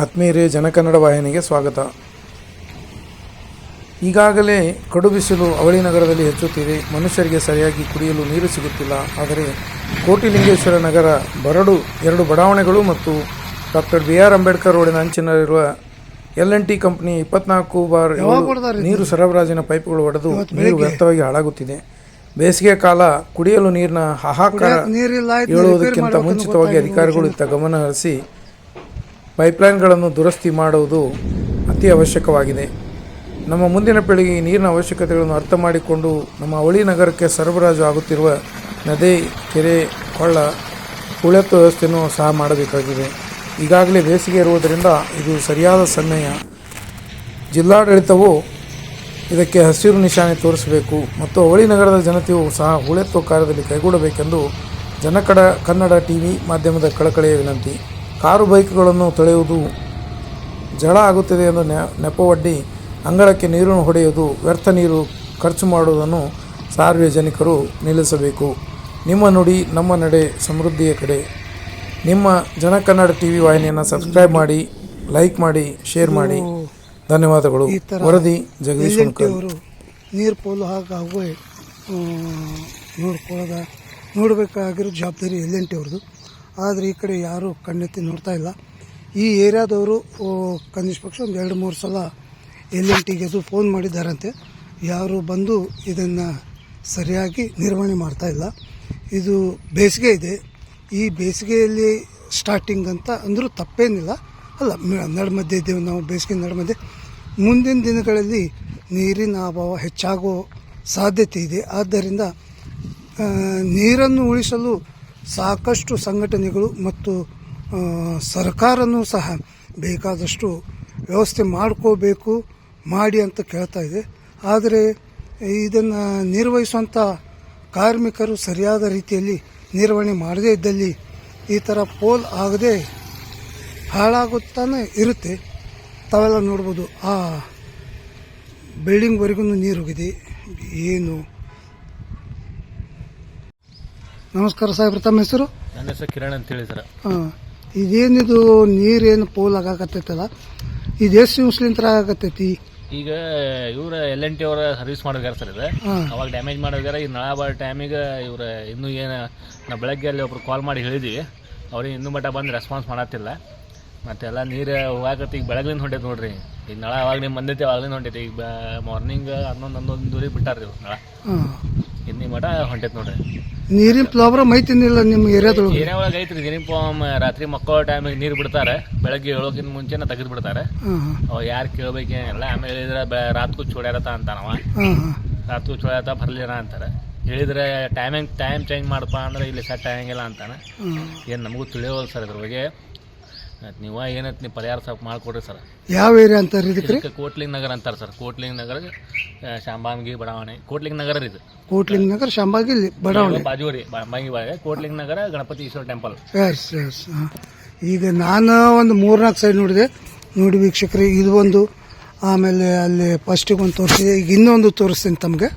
ಆತ್ಮೀಯರೇ ಜನಕನ್ನಡ ವಾಹಿನಿಗೆ ಸ್ವಾಗತ. ಈಗಾಗಲೇ ಕಡು ಬಿಸಿಲು ಅವಳಿ ನಗರದಲ್ಲಿ ಹೆಚ್ಚುತ್ತಿದೆ. ಮನುಷ್ಯರಿಗೆ ಸರಿಯಾಗಿ ಕುಡಿಯಲು ನೀರು ಸಿಗುತ್ತಿಲ್ಲ. ಆದರೆ ಕೋಟಿಲಿಂಗೇಶ್ವರ ನಗರ ಬರಡು ಎರಡು ಬಡಾವಣೆಗಳು ಮತ್ತು ಡಾಕ್ಟರ್ ಬಿ ಆರ್ ಅಂಬೇಡ್ಕರ್ ರೋಡಿನ ಅಂಚಿನಲ್ಲಿರುವ ಎಲ್ ಎನ್ ಟಿ ಕಂಪ್ನಿ ಇಪ್ಪತ್ನಾಲ್ಕು ಬಾರ್ ನೀರು ಸರಬರಾಜಿನ ಪೈಪ್ಗಳು ಒಡೆದು ನೀರು ವ್ಯರ್ಥವಾಗಿ ಹಾಳಾಗುತ್ತಿದೆ. ಬೇಸಿಗೆ ಕಾಲ ಕುಡಿಯಲು ನೀರಿನ ಹಾಹಾಕಾರ ಹೇಳುವುದಕ್ಕಿಂತ ಮುಂಚಿತವಾಗಿ ಅಧಿಕಾರಿಗಳು ಇತ್ತ ಗಮನ ಹರಿಸಿ ಪೈಪ್ಲೈನ್ಗಳನ್ನು ದುರಸ್ತಿ ಮಾಡುವುದು ಅತಿ ಅವಶ್ಯಕವಾಗಿದೆ. ನಮ್ಮ ಮುಂದಿನ ಪೀಳಿಗೆ ನೀರಿನ ಅವಶ್ಯಕತೆಗಳನ್ನು ಅರ್ಥ ಮಾಡಿಕೊಂಡು ನಮ್ಮ ಅವಳಿ ನಗರಕ್ಕೆ ಸರಬರಾಜು ಆಗುತ್ತಿರುವ ನದಿ, ಕೆರೆ, ಕೊಳ್ಳ ಹೂಳೆತ್ತು ವ್ಯವಸ್ಥೆಯನ್ನು ಸಹ ಮಾಡಬೇಕಾಗಿದೆ. ಈಗಾಗಲೇ ಬೇಸಿಗೆ ಇರುವುದರಿಂದ ಇದು ಸರಿಯಾದ ಸಮಯ. ಜಿಲ್ಲಾಡಳಿತವು ಇದಕ್ಕೆ ಹಸಿರು ನಿಶಾನೆ ತೋರಿಸಬೇಕು ಮತ್ತು ಅವಳಿ ನಗರದ ಜನತೆಯು ಸಹ ಹೂಳೆತ್ತುವ ಕಾರ್ಯದಲ್ಲಿ ಕೈಗೂಡಬೇಕೆಂದು ಜನಕಡ ಕನ್ನಡ ಟಿವಿ ಮಾಧ್ಯಮದ ಕಳಕಳಿಯ ವಿನಂತಿ. ಕಾರು ಬೈಕ್ಗಳನ್ನು ತೊಳೆಯುವುದು ಜಳ ಆಗುತ್ತದೆ ಎಂದು ನೆ- ನೆಪವೊಡ್ಡಿ ಅಂಗಳಕ್ಕೆ ನೀರನ್ನು ಹೊಡೆಯುವುದು ವ್ಯರ್ಥ ನೀರು ಖರ್ಚು ಮಾಡುವುದನ್ನು ಸಾರ್ವಜನಿಕರು ನಿಲ್ಲಿಸಬೇಕು. ನಿಮ್ಮ ನುಡಿ ನಮ್ಮ ನಡೆ ಸಮೃದ್ಧಿಯ ಕಡೆ. ನಿಮ್ಮ ಜನಕನ್ನಡ ಟಿ ವಿ ವಾಹಿನಿಯನ್ನು ಸಬ್ಸ್ಕ್ರೈಬ್ ಮಾಡಿ ಲೈಕ್ ಮಾಡಿ ಶೇರ್ ಮಾಡಿ. ಧನ್ಯವಾದಗಳು. ವರದಿ ಜಗದೀಶ್ ಅವರು ನೀರು ಪೋಲು ಹಾಕಿ ನೋಡ್ಕೊಳ್ಳೋದ ನೋಡಬೇಕಾಗಿರೋ ಜವಾಬ್ದಾರಿ ಎಲ್ ಎನ್ ಟಿ ಅವ್ರದ್ದು ಆದರೆ ಈ ಕಡೆ ಯಾರೂ ಕಣ್ಣೆತ್ತಿ ನೋಡ್ತಾ ಇಲ್ಲ. ಈ ಏರಿಯಾದವರು ಕನಿಷ್ಠ ಪಕ್ಷ ಒಂದು ಎರಡು ಮೂರು ಸಲ ಎಲ್ ಎನ್ ಟಿಗೆದು ಫೋನ್ ಮಾಡಿದ್ದಾರಂತೆ. ಯಾರು ಬಂದು ಇದನ್ನು ಸರಿಯಾಗಿ ನಿರ್ವಹಣೆ ಮಾಡ್ತಾ ಇಲ್ಲ. ಇದು ಬೇಸಿಗೆ ಇದೆ. ಈ ಬೇಸಿಗೆಯಲ್ಲಿ ಸ್ಟಾರ್ಟಿಂಗ್ ಅಂತ ಅಂದರೂ ತಪ್ಪೇನಿಲ್ಲ. ಅಲ್ಲ ನಡುಮಧ್ಯೆ ಇದ್ದೇವೆ ನಾವು, ಬೇಸಿಗೆ ನಡುಮಧ್ಯೆ ಮುಂದಿನ ದಿನಗಳಲ್ಲಿ ನೀರಿನ ಅಭಾವ ಹೆಚ್ಚಾಗೋ ಸಾಧ್ಯತೆ ಇದೆ. ಆದ್ದರಿಂದ ನೀರನ್ನು ಉಳಿಸಲು ಸಾಕಷ್ಟು ಸಂಘಟನೆಗಳು ಮತ್ತು ಸರ್ಕಾರನೂ ಸಹ ಬೇಕಾದಷ್ಟು ವ್ಯವಸ್ಥೆ ಮಾಡ್ಕೋಬೇಕು, ಮಾಡಿ ಅಂತ ಕೇಳ್ತಾ ಇದೆ. ಆದರೆ ಇದನ್ನು ನಿರ್ವಹಿಸುವಂಥ ಕಾರ್ಮಿಕರು ಸರಿಯಾದ ರೀತಿಯಲ್ಲಿ ನಿರ್ವಹಣೆ ಮಾಡದೇ ಇದ್ದಲ್ಲಿ ಈ ಥರ ಪೋಲ್ ಆಗದೆ ಹಾಳಾಗುತ್ತಾನೆ ಇರುತ್ತೆ. ತಾವೆಲ್ಲ ನೋಡ್ಬೋದು, ಆ ಬಿಲ್ಡಿಂಗ್ವರೆಗೂ ನೀರು ಹೋಗಿದೆ. ಏನು ನಮಸ್ಕಾರ ಸಾಹೇಬ್ರ ತಮ್ಮ ಹೆಸರು? ನನ್ನ ಹೆಸರು ಕಿರಣ್ ಅಂತ ಹೇಳಿ ಸರ್. ಹಾಂ ಇದೇನಿದು ನೀರೇನು ಪೋಲ್ ಆಗಾಕತ್ತೈತಲ್ಲ? ಇದು ಎಷ್ಟು ದಿವ್ಸಲಿಂತ್ರ ಆಗಾಕತ್ತೈತಿ? ಈಗ ಇವ್ರ ಎಲ್ ಎನ್ ಟಿ ಅವರ ಸರ್ವಿಸ್ ಮಾಡಿದಾರ ಸರ್ ಇದು. ಅವಾಗ ಡ್ಯಾಮೇಜ್ ಮಾಡೋಗ್ಯಾರ ಈ ನಳ ಬರೋ ಟೈಮಿಗೆ ಇವ್ರ ಇನ್ನೂ ಏನು ನಾವು ಬೆಳಗ್ಗೆ ಅಲ್ಲಿ ಒಬ್ರು ಕಾಲ್ ಮಾಡಿ ಹೇಳಿದ್ವಿ. ಅವ್ರಿಗೆ ಇನ್ನೂ ಮಟ್ಟ ಬಂದು ರೆಸ್ಪಾನ್ಸ್ ಮಾಡತ್ತಿಲ್ಲ. ಮತ್ತೆಲ್ಲ ನೀರು ಹೋಗಾಕತ್ತೆ ಈಗ ಬೆಳಗ್ಲಿಂದ ಹೊಂಟೈತೆ ನೋಡ್ರಿ. ಈಗ ನಳ ಅವಾಗ ನಿಮ್ಮ ಬಂದೈತಿ ಅವಾಗ್ಲಿಂದ ಹೊಂಟೈತಿ. ಈಗ ಮಾರ್ನಿಂಗ್ ಹನ್ನೊಂದು ಹನ್ನೊಂದು ದೂರಿಗೆ ಬಿಟ್ಟಾರ್ರಿ ಇವ್ರು ನಳ. ಮಠ ಹೊಂಟೈತೆ ನೋಡ್ರಿ. ನೀರಿನ ಪ್ರಾಬ್ಲಮ್ ಐತಿನಿಲ್ಲ ನಿಮ್ಮ ಏರಿಯಾದೊಳಗೆ? ಏರಿಯಾ ಒಳಗೆ ಐತ್ರಿ ಯೂನಿಫಾರ್ಮ್ ರಾತ್ರಿ ಮಕ್ಕಳ ಟೈಮಿಗೆ ನೀರು ಬಿಡ್ತಾರೆ ಬೆಳಗ್ಗೆ ಏಳೋಕ್ಕಿಂತ ಮುಂಚೆನ ತೆಗೆದು ಬಿಡ್ತಾರೆ. ಅವ ಯಾರು ಕೇಳ್ಬೇಕೇನಿಲ್ಲ ಆಮೇಲೆ ಹೇಳಿದ್ರೆ ರಾತ್ಕು ಚೂಡ್ಯಾರತ ಅಂತಾನವ. ರಾತ್ಕು ಚೂಡ್ಯಾರತ ಬರ್ಲಿಲ್ಲ ಅಂತಾರೆ. ಹೇಳಿದ್ರೆ ಟೈಮಿಂಗ್ ಟೈಮ್ ಚೇಂಜ್ ಮಾಡಪ್ಪ ಅಂದ್ರೆ ಇಲ್ಲಿ ಸೆಟ್ ಆಗಂಗಿಲ್ಲ ಅಂತಾನೆ. ಏನು ನಮಗೂ ತಿಳಿಯೋಲ್ಲ ಸರ್ ಇದ್ರ ಬಗ್ಗೆ. ಮತ್ತ್ ನೀವು ಏನಂತ ನೀವು ಪರಿಹಾರ ಸ್ವಲ್ಪ ಮಾಡಿಕೊಡ್ರಿ ಸರ್. ಯಾವ ಏರಿಯಾ ಅಂತಾರೆ ಇದಕ್ಕೆ ಕೋಟ್ಲಿಂಗ್ ನಗರ ಅಂತಾರೆ ಸರ್. ಕೋಟ್ಲಿಂಗ್ ನಗರ ಆ, ಶಾಂಬಾಂಗಿ ಬಡಾವಣೆ. ಕೋಟ್ಲಿಂಗ್ ನಗರ ರೀ ಇದು. ಕೋಟ್ಲಿಂಗ್ ನಗರ ಶಾಂಬಾಂಗಿ ಬಡಾವಣೆ. ಬಾಜು ರೀ ಬಾಂಬಾಂಗಿ ಬಾಳೆ ಕೋಟ್ಲಿಂಗ್ ನಗರ Ganapati Ishwara temple S S ಈಗ ನಾನು ಒಂದು ಮೂರ್ನಾಲ್ಕು ಸೈಡ್ ನೋಡಿದೆ. ನೋಡಿ ವೀಕ್ಷಕರಿಗೆ ಇದು ಒಂದು ಆಮೇಲೆ ಅಲ್ಲಿ ಫಸ್ಟಿಗೆ ಒಂದು ತೋರಿಸಿದೆ. ಈಗ ಇನ್ನೊಂದು ತೋರಿಸ್ತೀನಿ ತಮಗೆ.